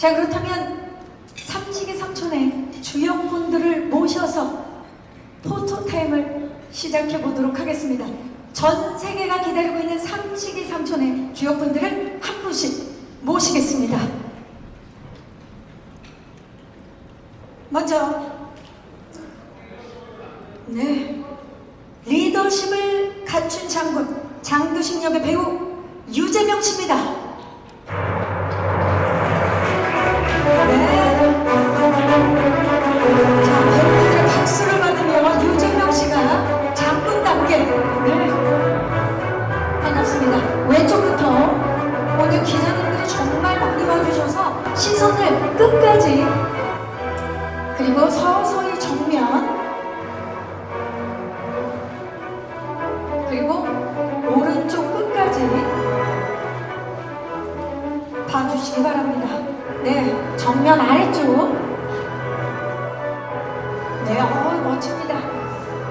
자 그렇다면 삼식의 삼촌의 주역분들을 모셔서 포토타임을 시작해 보도록 하겠습니다. 전 세계가 기다리고 있는 삼식의 삼촌의 주역분들을 한 분씩 모시겠습니다. 먼저 네 리더십을 갖춘 장군 장두식 역의 배우 유재명 씨입니다. 시선을 끝까지 그리고 서서히 정면 그리고 오른쪽 끝까지 봐주시기 바랍니다. 네, 정면 아래쪽. 네, 어 멋집니다.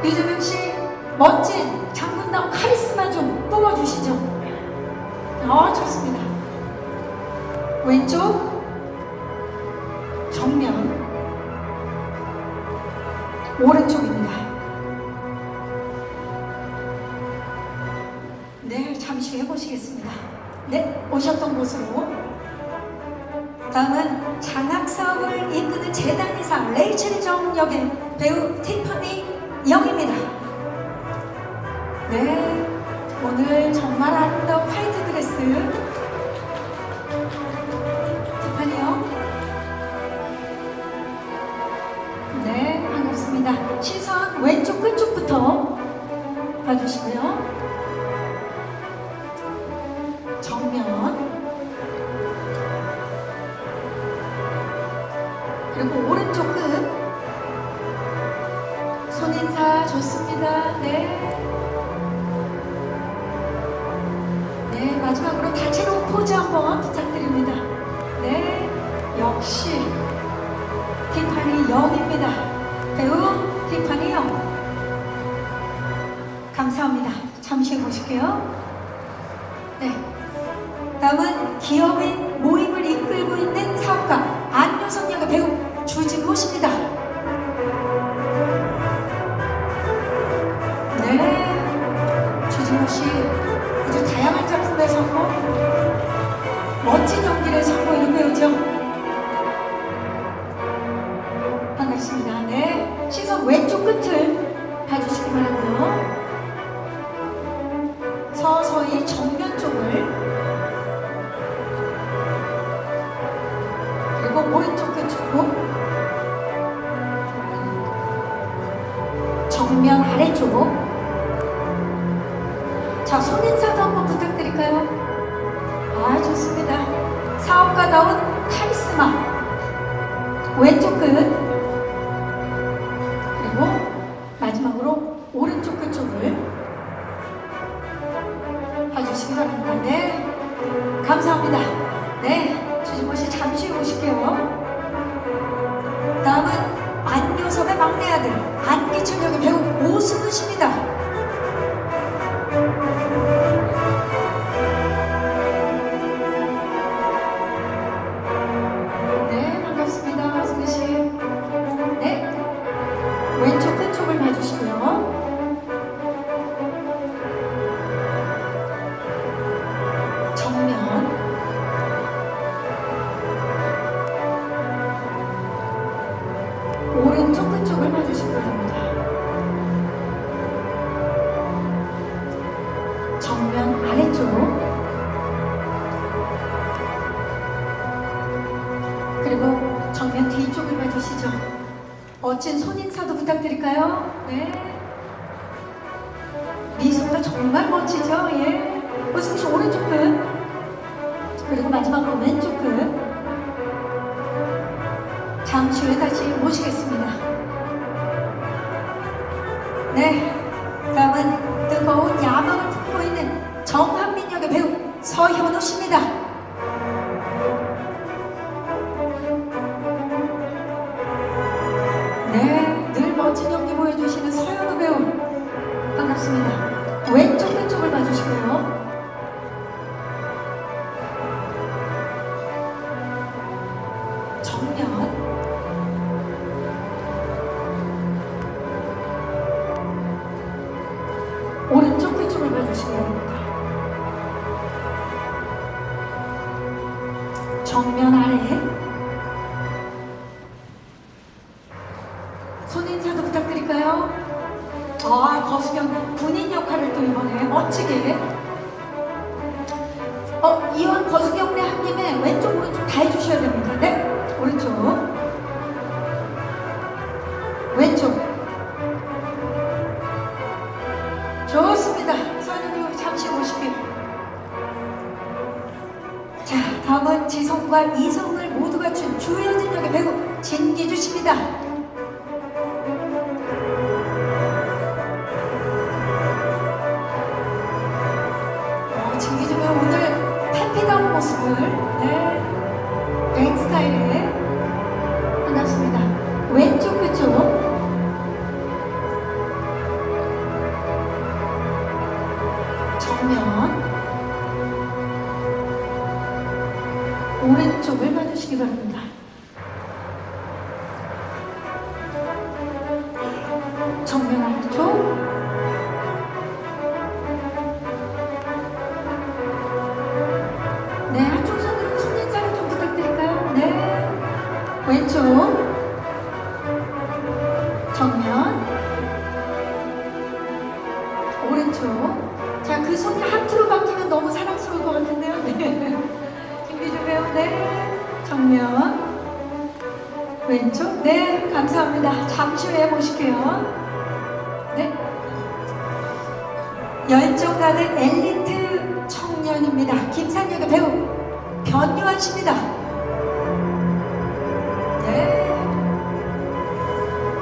유재명 씨, 멋진 장군다운 카리스마 좀 뿜어주시죠. 어, 좋습니다. 왼쪽, 오른쪽입니다. 네, 잠시 해보시겠습니다. 네, 오셨던 곳으로. 다음은 장학 사업을 이끄는 재단이사 레이첼 정 역의 배우 티파니 영입니다. 네, 오늘 정말 아름다운 화이트 드레스. 마지막으로 다채로운 포즈 한번 부탁드립니다. 네 역시 티파니 영입니다. 배우 티파니 영. 감사합니다. 잠시 보실게요. 네 다음은 기업인 모임을 이끌고 있는 사업가 안효성 역의 배우 주진모 씨입니다. 네, 주진모 씨 아래쪽 자 손인사도 한번 부탁드릴까요? 아 좋습니다. 사업가다운 카리스마. 왼쪽 끝 그리고 마지막으로 오른쪽 끝 쪽을 봐주시기 바랍니다. 네. 감사합니다. 네. 주진모 씨 잠시 오실게요. 다음은 안효섭의 막내 아들 안기철 역의 배우 씨입니다. 멋진 손인사도 부탁드릴까요? 네. 미소가 정말 멋지죠? 예. 오승 씨 오른쪽 끝 그리고 마지막으로 왼쪽 끝 잠시 후에 다시 모시겠습니다. 네, 다음은 뜨거운 야망을 품고 있는 정한민 역의 배우 서현우 씨입니다. 네, 늘 멋진 연기 보여주시는 서현우 배우 반갑습니다. 왼쪽 끝쪽을 봐주시고요. 정면 오른쪽 끝쪽을 봐주시기 바랍니다. 정면 아래 좋습니다. 선생님 잠시 오실게요. 자, 다음은 지성과 이성을 모두 갖춘 주효진 역의 배우 진기주 씨입니다. 봐주시기 바랍니다. 정면 아래쪽 네 한쪽 손으로 손인사를 좀 부탁드릴까요? 네 왼쪽 네, 감사합니다. 잠시 후에 보실게요. 네. 열정 가득 엘리트 청년입니다. 김산역의 배우, 변유한 씨입니다. 네.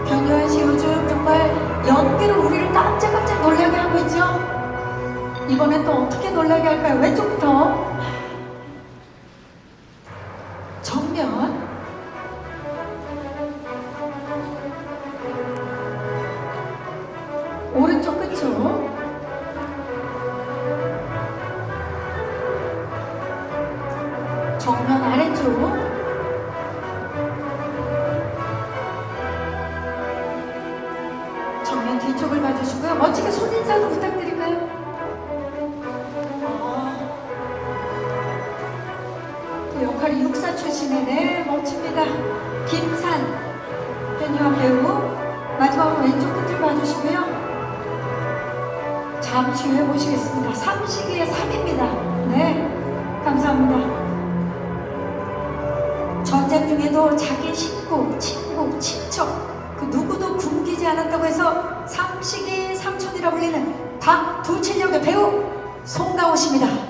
변요한 씨 요즘 정말 연기로 우리를 깜짝깜짝 놀라게 하고 있죠? 이번엔 또 어떻게 놀라게 할까요? 왼쪽부터 잠시 후에 모시겠습니다. 삼식의 3입니다. 네, 감사합니다. 전쟁 중에도 자기 식구, 친구, 친척 그 누구도 굶기지 않았다고 해서 삼식의 삼촌이라 불리는 박두칠역의 배우 송가호 씨입니다.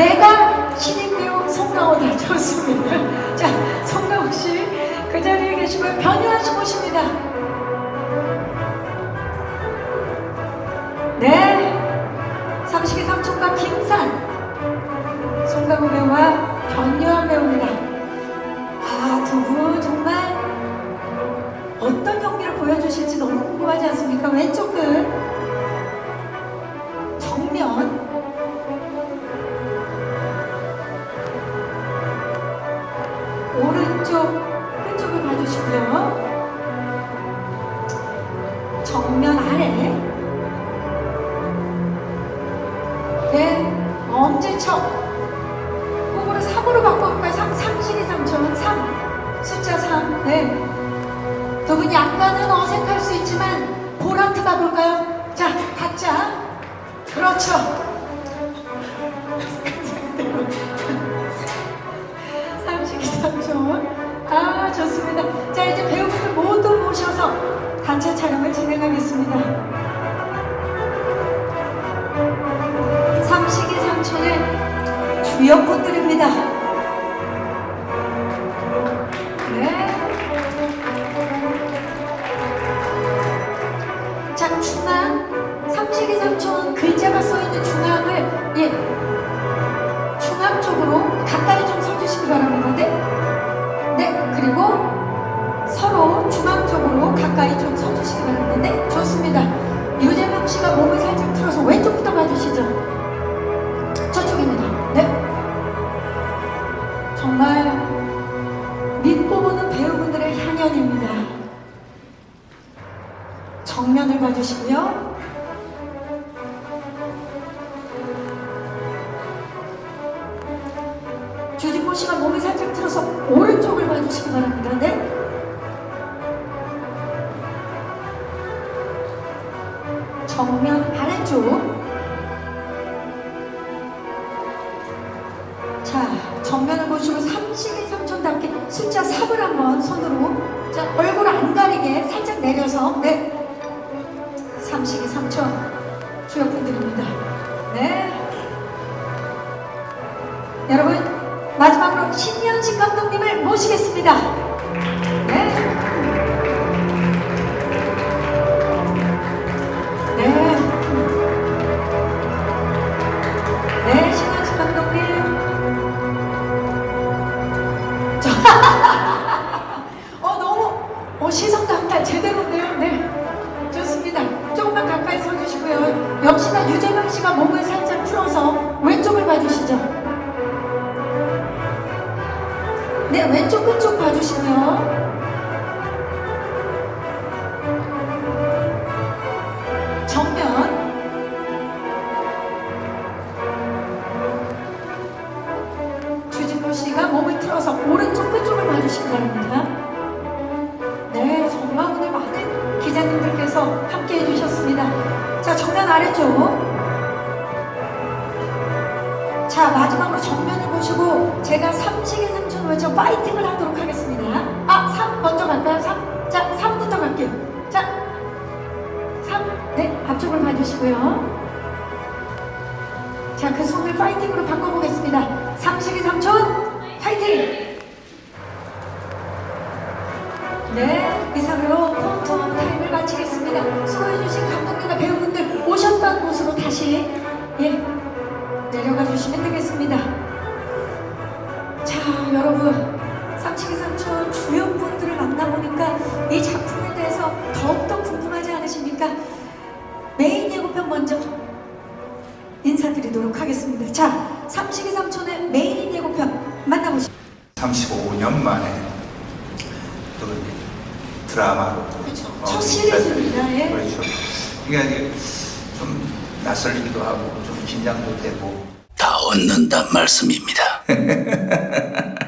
내가 신인 배우 송강호다. 좋습니다. 자, 송강호 씨, 그 자리에 계시고요. 변유한 씨 모십니다. 네, 삼식이 삼촌과 김산, 송강호 배우와 변유한 배우입니다. 아, 두 분 정말 어떤 연기를 보여주실지 너무 궁금하지 않습니까? 왼쪽 끝 네. 두분 약간은 어색할 수 있지만 보라트 가볼까요? 자, 각자. 그렇죠. 삼식이 삼촌. 아, 좋습니다. 자, 이제 배우분들 모두 모셔서 단체 촬영을 진행하겠습니다. 삼식이 삼촌의 주역분들입니다. 정면 아래쪽. 자, 정면을 보시고 삼식이 삼촌답게 숫자 3을 한번 손으로 자, 얼굴 안 가리게 살짝 내려서 네. 삼식이 삼촌 주역분들입니다. 네. 여러분 마지막으로 신현식 감독님을 모시겠습니다. 네. 네. 역시나 유재명 씨가 몸을 살짝 틀어서 왼쪽을 봐주시죠. 네, 왼쪽 끝쪽 봐주시고요. 정면. 주진모 씨가 몸을 틀어서 오른쪽 끝쪽을 봐주시기 바랍니다. 네, 정말 오늘 많은 기자님들께서 함께 해주셨습니다. 자, 마지막으로 정면을 보시고 제가 삼식의 삼촌 외쳐 파이팅을 하도록 하겠습니다. 아, 3 먼저 갈까요? 3? 자, 3부터 갈게요. 자, 3. 네, 앞쪽을 봐주시고요. 자, 그 손을 파이팅으로 바꿔보겠습니다. 삼식의 삼촌, 파이팅! 네, 이상으로 폰토 타임을 마치겠습니다. 수고해주신 감독님과 배우분들 오셨던 곳으로 다시 예 내려가 주시면 되겠습니다. 자, 여러분 삼치기 삼촌 주연 분들을 만나보니까 이 작품에 대해서 더욱더 궁금하지 않으십니까? 메인 예고편 먼저 인사드리도록 하겠습니다. 자, 삼식이 삼촌의 메인 예고편 만나보시죠. 35년 만에 또 드라마로 그렇죠. 어, 첫 시리즈입니다. 예. 그렇죠. 그러니까 이게 좀 낯설기도 하고 좀 긴장도 되고 다 얻는단 말씀입니다.